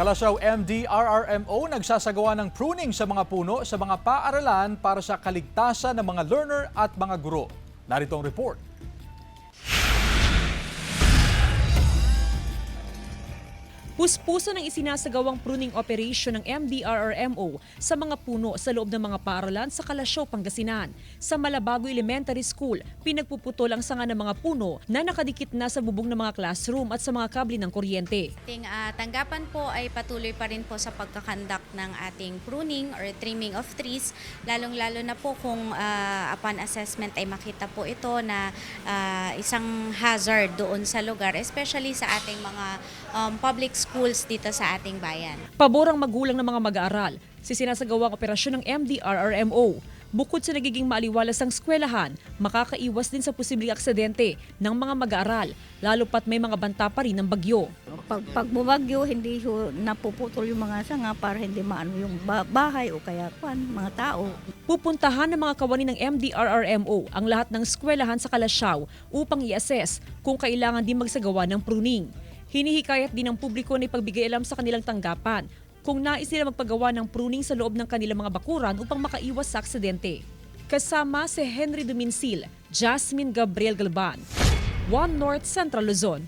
Kalasyaw MDRRMO nagsasagawa ng pruning sa mga puno sa mga paaralan para sa kaligtasan ng mga learner at mga guro. Narito ang report. Puspuso ng isinasagawang pruning operation ng MDRRMO sa mga puno sa loob ng mga paaralan sa Kalasyaw, Pangasinan. Sa Malabago Elementary School, pinagpuputol ang sanga ng mga puno na nakadikit na sa bubong ng mga classroom at sa mga kable ng kuryente. ating ah, tanggapan po ay patuloy pa rin po sa pagkakandak ng ating pruning or trimming of trees, lalong-lalo na po kung ah, upon assessment ay makita po ito na ah, isang hazard doon sa lugar, especially sa ating mga um, public schools dito sa ating bayan. Pabor ang magulang ng mga mag-aaral sa sinasagawang operasyon ng MDRRMO. Bukod sa nagiging maaliwalas ang eskwelahan, makakaiwas din sa posibleng aksidente ng mga mag-aaral, lalo pat may mga banta pa rin ng bagyo. Pag, pag bumagyo, hindi ho napuputol yung mga sanga para hindi maano yung ba- bahay o kaya kwan, mga tao. Pupuntahan ng mga kawani ng MDRRMO ang lahat ng eskwelahan sa Kalasyaw upang i-assess kung kailangan din magsagawa ng pruning. Hinihikayat din ng publiko na ipagbigay alam sa kanilang tanggapan kung nais nila magpagawa ng pruning sa loob ng kanilang mga bakuran upang makaiwas sa aksidente. Kasama si Henry Duminsil, Jasmine Gabriel Galban, One North Central Luzon,